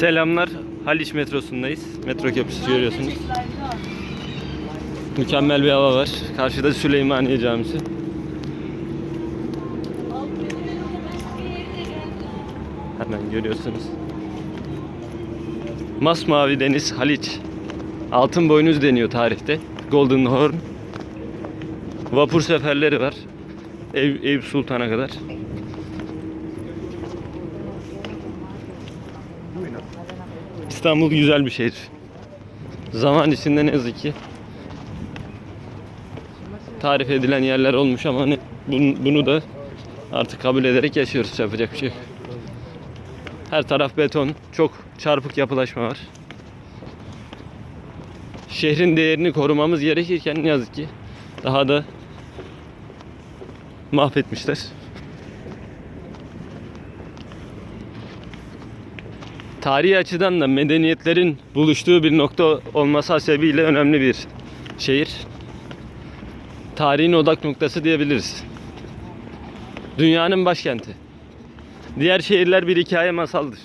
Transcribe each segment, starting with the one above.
Selamlar. Haliç metrosundayız. Metro köprüsü görüyorsunuz. Mükemmel bir hava var. Karşıda Süleymaniye Camisi. Hemen görüyorsunuz. Masmavi deniz Haliç. Altın boynuz deniyor tarihte. Golden Horn. Vapur seferleri var. Eyüp, Sultan'a kadar. İstanbul güzel bir şehir. Zaman içinde ne yazık ki tarif edilen yerler olmuş ama hani bunu, bunu da artık kabul ederek yaşıyoruz. Yapacak bir şey. Her taraf beton. Çok çarpık yapılaşma var. Şehrin değerini korumamız gerekirken ne yazık ki daha da mahvetmişler. Tarihi açıdan da medeniyetlerin buluştuğu bir nokta olması hasebiyle önemli bir şehir. Tarihin odak noktası diyebiliriz. Dünyanın başkenti. Diğer şehirler bir hikaye masaldır.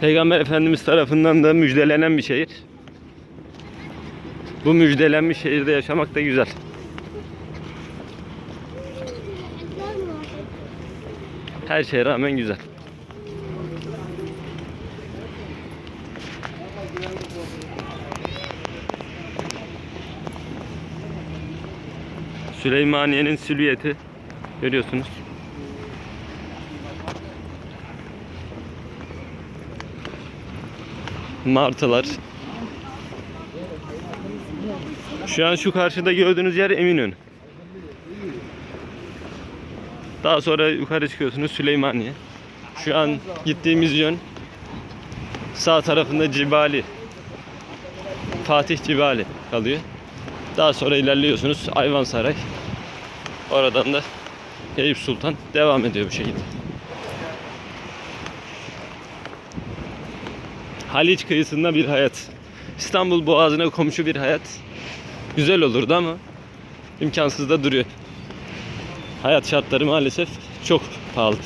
Peygamber Efendimiz tarafından da müjdelenen bir şehir. Bu müjdelenmiş şehirde yaşamak da güzel. Her şeye rağmen güzel. Süleymaniye'nin silüeti görüyorsunuz. Martılar. Şu an şu karşıda gördüğünüz yer Eminönü. Daha sonra yukarı çıkıyorsunuz Süleymaniye. Şu an gittiğimiz yön sağ tarafında Cibali. Fatih Cibali kalıyor. Daha sonra ilerliyorsunuz Ayvansaray. Oradan da Eyüp Sultan devam ediyor bu şekilde. Haliç kıyısında bir hayat. İstanbul Boğazı'na komşu bir hayat. Güzel olurdu ama imkansız da duruyor. Hayat şartları maalesef çok pahalı.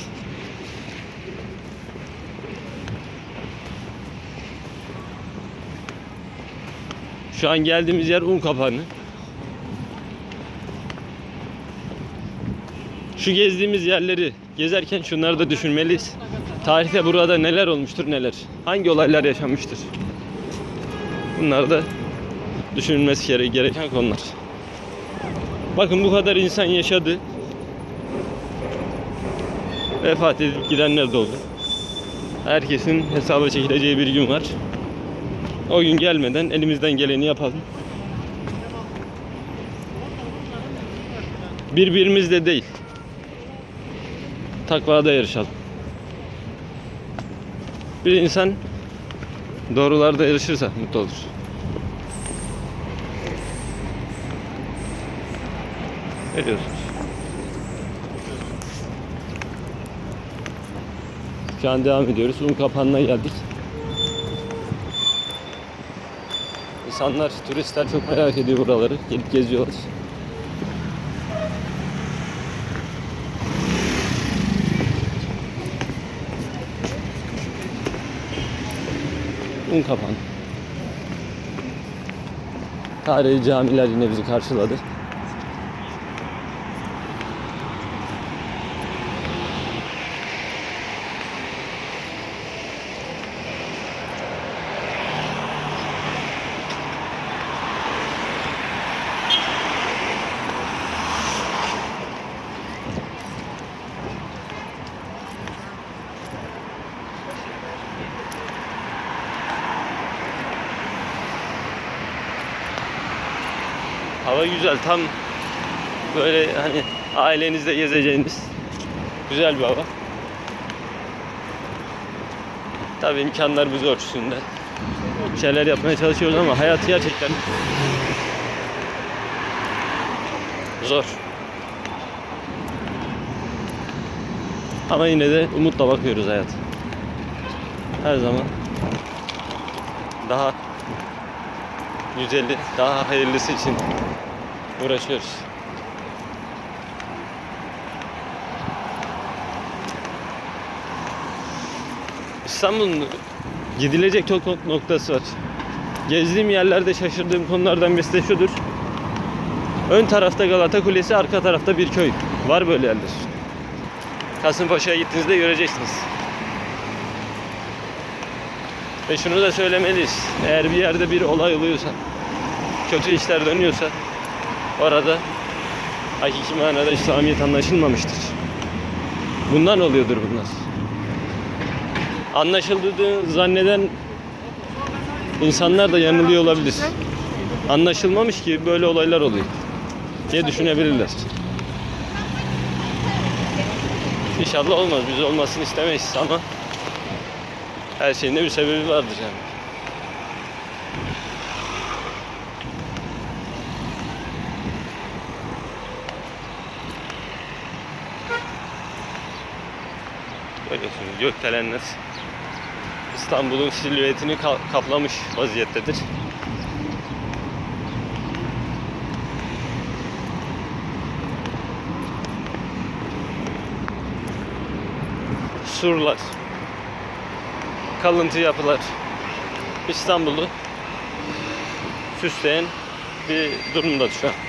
Şu an geldiğimiz yer un kapanı. Şu gezdiğimiz yerleri gezerken şunları da düşünmeliyiz. Tarihte burada neler olmuştur neler. Hangi olaylar yaşanmıştır. Bunlar da düşünülmesi gere- gereken konular. Bakın bu kadar insan yaşadı. Vefat edip gidenler de oldu. Herkesin hesaba çekileceği bir gün var. O gün gelmeden elimizden geleni yapalım. Birbirimizle değil. Takvada yarışalım. Bir insan doğrularda yarışırsa mutlu olur. Ne diyorsunuz? Şu an devam ediyoruz. Un kapanına geldik. İnsanlar, turistler çok merak ediyor buraları. Gelip geziyorlar. Un kapan. Tarihi camiler yine bizi karşıladı. Hava güzel. Tam böyle hani ailenizle gezeceğiniz güzel bir hava. Tabii imkanlarımız ölçüsünde şeyler yapmaya çalışıyoruz ama hayat gerçekten zor. Ama yine de umutla bakıyoruz hayat. Her zaman daha güzeli, daha hayırlısı için uğraşıyoruz. İstanbul'un gidilecek çok nok- noktası var. Gezdiğim yerlerde şaşırdığım konulardan birisi de şudur. Ön tarafta Galata Kulesi, arka tarafta bir köy. Var böyle yerler. Kasımpaşa'ya gittiğinizde göreceksiniz. Ve şunu da söylemeliyiz. Eğer bir yerde bir olay oluyorsa, kötü işler dönüyorsa orada hakiki manada İslamiyet anlaşılmamıştır. Bundan oluyordur bunlar. Anlaşıldığını zanneden insanlar da yanılıyor olabilir. Anlaşılmamış ki böyle olaylar oluyor diye düşünebilirler. İnşallah olmaz. Biz olmasını istemeyiz ama her şeyin de bir sebebi vardır yani. Görüyorsunuz gökdelenler İstanbul'un silüetini ka- kaplamış vaziyettedir. Surlar, kalıntı yapılar İstanbul'u süsleyen bir durumda şu an.